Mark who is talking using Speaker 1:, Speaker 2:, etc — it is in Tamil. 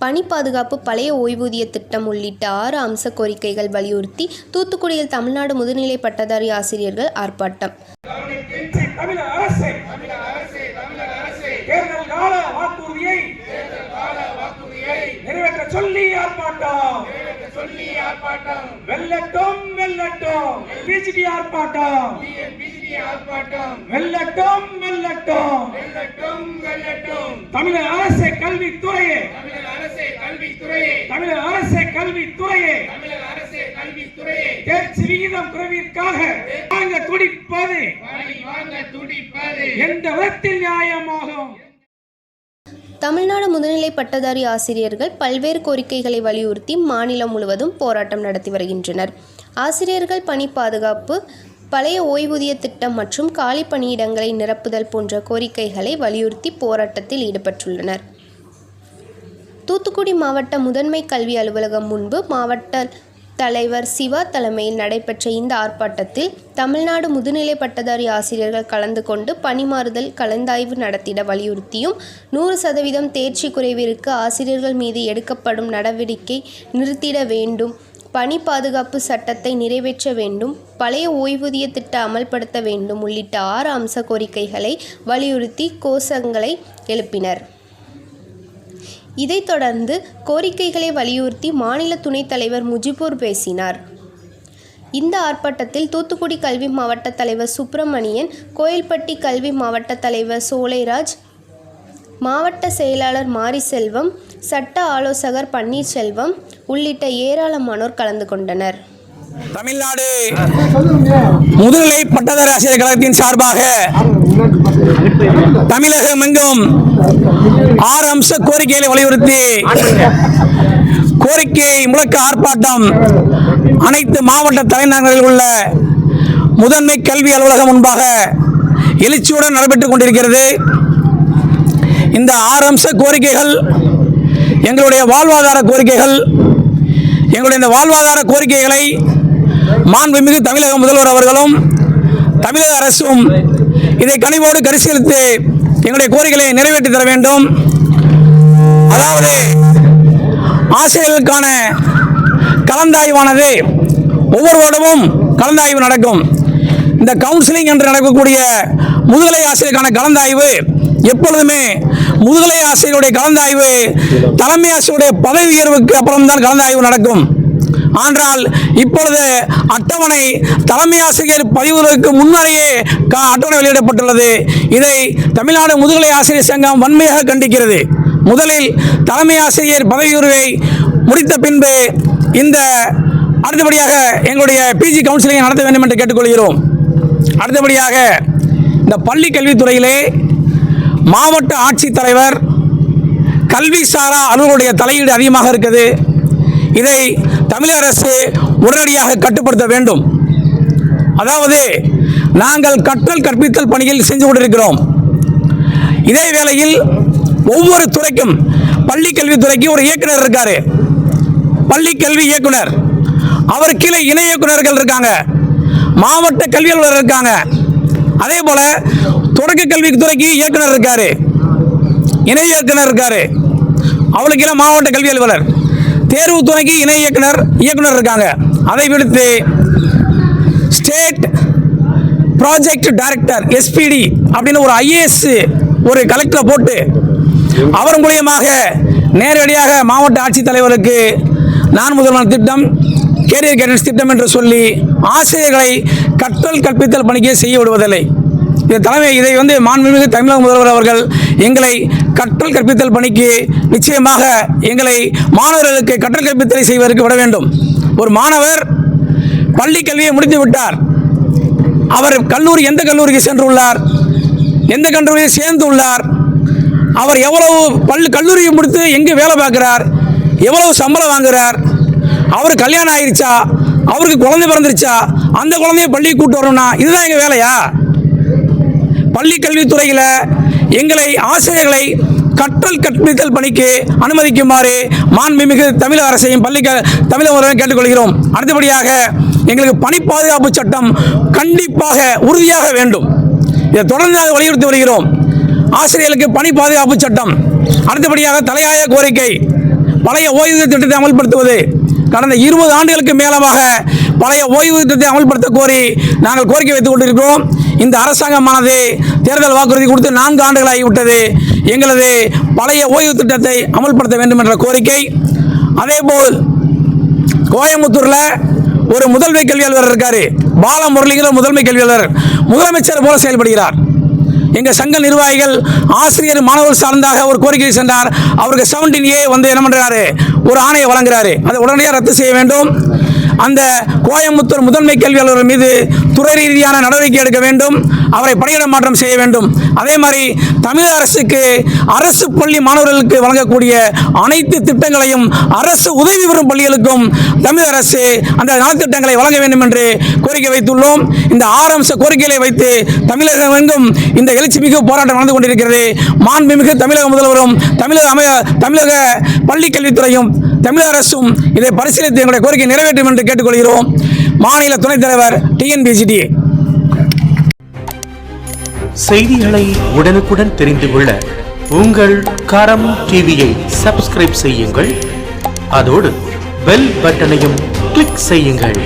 Speaker 1: பணி பாதுகாப்பு பழைய ஓய்வூதிய திட்டம் உள்ளிட்ட ஆறு அம்ச கோரிக்கைகள் வலியுறுத்தி தூத்துக்குடியில் தமிழ்நாடு முதுநிலை பட்டதாரி ஆசிரியர்கள் ஆர்ப்பாட்டம்.
Speaker 2: சொல்லி ஆர்ப்பாட்டம் அரசை தேர்தல் கால வாக்குறுதியை நிறைவேற்ற சொல்லி ஆர்ப்பாட்டம். வெல்லட்டும் வெல்லட்டும். பிஜிடி ஆர்ப்பாட்டம் வெல்லட்டும் வெல்லட்டும். தமிழக அரசை கல்வித்துறையே தமிழக அரசை கல்வித்துறையே தேர்ச்சி விகிதம் குறைவிற்காக வாங்க துடிப்பது. எந்த விதத்தில் நியாயமாகும்?
Speaker 1: தமிழ்நாடு முதுநிலை பட்டதாரி ஆசிரியர்கள் பல்வேறு கோரிக்கைகளை வலியுறுத்தி மாநிலம் முழுவதும் போராட்டம் நடத்தி வருகின்றனர். ஆசிரியர்கள் பணி பாதுகாப்பு பழைய ஓய்வூதிய திட்டம் மற்றும் காலி பணியிடங்களை நிரப்புதல் போன்ற கோரிக்கைகளை வலியுறுத்தி போராட்டத்தில் ஈடுபட்டுள்ளனர். தூத்துக்குடி மாவட்ட முதன்மை கல்வி அலுவலகம் முன்பு மாவட்ட தலைவர் சிவா தலைமையில் நடைபெற்ற இந்த ஆர்ப்பாட்டத்தில் தமிழ்நாடு முதுநிலை பட்டதாரி ஆசிரியர்கள் கலந்து கொண்டு பணிமாறுதல் கலந்தாய்வு நடத்திட வலியுறுத்தியும் நூறு சதவீதம் தேர்ச்சி குறைவிற்கு ஆசிரியர்கள் மீது எடுக்கப்படும் நடவடிக்கை நிறுத்திட வேண்டும் பணி பாதுகாப்பு சட்டத்தை நிறைவேற்ற வேண்டும் பழைய ஓய்வூதிய திட்ட அமல்படுத்த வேண்டும் உள்ளிட்ட ஆறு அம்ச கோரிக்கைகளை வலியுறுத்தி கோஷங்களை எழுப்பினர். இதைத் தொடர்ந்து கோரிக்கைகளை வலியுறுத்தி மாநில துணைத் தலைவர் முஜிபூர் பேசினார். இந்த ஆர்ப்பாட்டத்தில் தூத்துக்குடி கல்வி மாவட்ட தலைவர் சுப்பிரமணியன் கோயில்பட்டி கல்வி மாவட்ட தலைவர் சோலைராஜ் மாவட்ட செயலாளர் மாரிசெல்வம் சட்ட ஆலோசகர் பன்னீர்செல்வம் உள்ளிட்ட ஏராளமானோர் கலந்து கொண்டனர்.
Speaker 3: தமிழ்நாடு முதுநிலை பட்டதாரி ஆசிரியர் கழகத்தின் சார்பாக தமிழகம் எங்கும் ஆறு அம்ச கோரிக்கைகளை வலியுறுத்தி கோரிக்கை முழக்க ஆர்ப்பாட்டம் அனைத்து மாவட்ட தலைநகரில் உள்ள முதன்மை கல்வி அலுவலகம் முன்பாக எழுச்சியுடன் நடைபெற்றுக் கொண்டிருக்கிறது. இந்த ஆறு அம்ச கோரிக்கைகள் எங்களுடைய வாழ்வாதார கோரிக்கைகள் எங்களுடைய இந்த வாழ்வாதார கோரிக்கைகளை மாண்புமிகு தமிழக முதல்வர் அவர்களும் தமிழக அரசும் இதை கனிவோடு கரிசீலித்து எங்களுடைய கோரிக்கைகளை நிறைவேற்றி தர வேண்டும். அதாவது ஆசிரியர்களுக்கான கலந்தாய்வானது ஒவ்வொரு வருடமும் கலந்தாய்வு நடக்கும். இந்த கவுன்சிலிங் என்று நடக்கக்கூடிய முதுகலை ஆசிரியருக்கான கலந்தாய்வு எப்பொழுதுமே முதுகலை ஆசிரியருடைய கலந்தாய்வு தலைமை ஆசிரியருடைய பதவி உயர்வுக்கு அப்புறம்தான் கலந்தாய்வு நடக்கும். ஆனால் இப்பொழுது அட்டவணை தலைமை ஆசிரியர் பதிவுகளுக்கு முன்னரே க- அட்டவணை வெளியிடப்பட்டுள்ளது. இதை தமிழ்நாடு முதுகலை ஆசிரியர் சங்கம் வன்மையாக கண்டிக்கிறது. முதலில் தலைமை ஆசிரியர் பதவி முடித்த பின்பு இந்த அடுத்தபடியாக எங்களுடைய பிஜி கவுன்சிலிங்கை நடத்த வேண்டும் என்று கேட்டுக்கொள்கிறோம். அடுத்தபடியாக இந்த பள்ளி கல்வித்துறையிலே மாவட்ட ஆட்சித்தலைவர் கல்வி சாரா அலுவலருடைய தலையீடு அதிகமாக இருக்குது. இதை தமிழக அரசு உடனடியாக கட்டுப்படுத்த வேண்டும். அதாவது நாங்கள் கற்றல் கற்பித்தல் பணியில் செஞ்சு கொண்டிருக்கிறோம். இதே வேளையில் ஒவ்வொரு துறைக்கும் பள்ளி கல்வித்துறைக்கு ஒரு இயக்குனர் இருக்காரு. பள்ளி கல்வி இயக்குனர். அவர் கீழே இணை இயக்குனர்கள் இருக்காங்க. மாவட்ட கல்வி அலுவலர் இருக்காங்க. அதே போல தொடக்க கல்வித்துறைக்கு இயக்குனர் இருக்காரு. இணை இயக்குனர் இருக்காரு. அவளுக்கு மாவட்ட கல்வி அலுவலர். தேர்வு துணைக்கு இணை இயக்குனர் இயக்குனர் இருக்காங்க. அதை விடுத்து ஸ்டேட் ப்ராஜெக்ட் டைரக்டர் எஸ்பிடி அப்படின்னு ஒரு ஐஏஎஸ் ஒரு கலெக்டரை போட்டு அவர் மூலியமாக நேரடியாக மாவட்ட ஆட்சித்தலைவருக்கு நான் முதல்வர் திட்டம் கேரியர் கைடன்ஸ் திட்டம் என்று சொல்லி ஆசிரியர்களை கற்றல் கற்பித்தல் பணிக்கே செய்ய விடுவதில்லை. தலைமை இதை வந்து மாண்புமிகு தமிழக முதல்வர் அவர்கள் எங்களை கற்றல் கற்பித்தல் பணிக்கு நிச்சயமாக எங்களை மாணவர்களுக்கு கற்றல் கற்பித்தலை செய்வதற்கு விட வேண்டும். ஒரு மாணவர் பள்ளி கல்வியை முடித்து விட்டார். அவர் கல்லூரி எந்த கல்லூரிக்கு சென்றுள்ளார்? எந்த கல்லூரியில் சேர்ந்து உள்ளார்? அவர் எவ்வளவு பள்ளி கல்லூரியை முடித்து எங்கே வேலை பார்க்குறார்? எவ்வளவு சம்பளம் வாங்குறார் அவர் கல்யாணம் ஆயிருச்சா? அவருக்கு குழந்தை பிறந்துருச்சா? அந்த குழந்தைய பள்ளிக்கு கூப்பிட்டு வரணும்னா இதுதான் எங்கள் வேலையா? பள்ளி கல்வித்துறையில் எங்களை ஆசிரியர்களை கற்றல் கற்பித்தல் பணிக்கு அனுமதிக்குமாறு மாண்புமிகு தமிழக அரசையும் பள்ளி க- தமிழக முதல்வரையும் கேட்டுக்கொள்கிறோம். அடுத்தபடியாக எங்களுக்கு பணி பாதுகாப்பு சட்டம் கண்டிப்பாக உறுதியாக வேண்டும். இதை தொடர்ந்து நாங்கள் வலியுறுத்தி வருகிறோம். ஆசிரியர்களுக்கு பணி பாதுகாப்பு சட்டம். அடுத்தபடியாக தலையாய கோரிக்கை. பழைய ஓய்வூதிய திட்டத்தை அமல்படுத்துவது. கடந்த இருபது ஆண்டுகளுக்கு மேலமாக பழைய ஓய்வு திட்டத்தை அமல்படுத்த கோரி நாங்கள் கோரிக்கை வைத்துக் கொண்டிருக்கிறோம். இந்த அரசாங்கமானது தேர்தல் வாக்குறுதி கொடுத்து நான்கு ஆண்டுகளாகிவிட்டது எங்களது பழைய ஓய்வு திட்டத்தை அமல்படுத்த வேண்டும் என்ற கோரிக்கை. அதேபோல் கோயம்புத்தூரில் ஒரு முதன்மை கல்வியாளர் இருக்கார். பாலமுரளிங்கிற முதன்மை கல்வியாளர். முதலமைச்சர் போல செயல்படுகிறார். எங்கள் சங்க நிர்வாகிகள் ஆசிரியர் மாணவர்கள் சார்ந்தாக ஒரு கோரிக்கை சென்றார். அவருக்கு செவன்டீன் ஏ வந்து என்ன பண்ணுறாரு ஒரு ஆணையை வழங்குறாரு. அதை உடனடியாக ரத்து செய்ய வேண்டும். அந்த கோயம்புத்தூர் முதன்மை கல்வி அலுவலர் மீது துறை ரீதியான நடவடிக்கை எடுக்க வேண்டும் அவரை பணியிட மாற்றம் செய்ய வேண்டும். அதே மாதிரி தமிழக அரசுக்கு அரசு பள்ளி மாணவர்களுக்கு வழங்கக்கூடிய அனைத்து திட்டங்களையும் அரசு உதவி பெறும் பள்ளிகளுக்கும் தமிழக அரசு அந்த நலத்திட்டங்களை வழங்க வேண்டும் என்று கோரிக்கை வைத்துள்ளோம். இந்த ஆறு அம்ச கோரிக்கைகளை வைத்து தமிழகம் எங்கும் இந்த எழுச்சி மிகு போராட்டம் நடந்து கொண்டிருக்கிறது. மாண்புமிகு தமிழக முதல்வரும் தமிழக அமை தமிழக பள்ளி கல்வித்துறையும் தமிழக அரசும் இதை பரிசீலித்து எங்களுடைய கோரிக்கை நிறைவேற்றும் என்று கேட்டுக்கொள்கிறோம். மாநில துணைத் தலைவர் டிஎன்பிசிடி
Speaker 4: செய்திகளை உடனுக்குடன் தெரிந்து கொள்ள உங்கள் கரம் டிவியை சப்ஸ்கிரைப் செய்யுங்கள். அதோடு பெல் பட்டனையும் கிளிக் செய்யுங்கள்.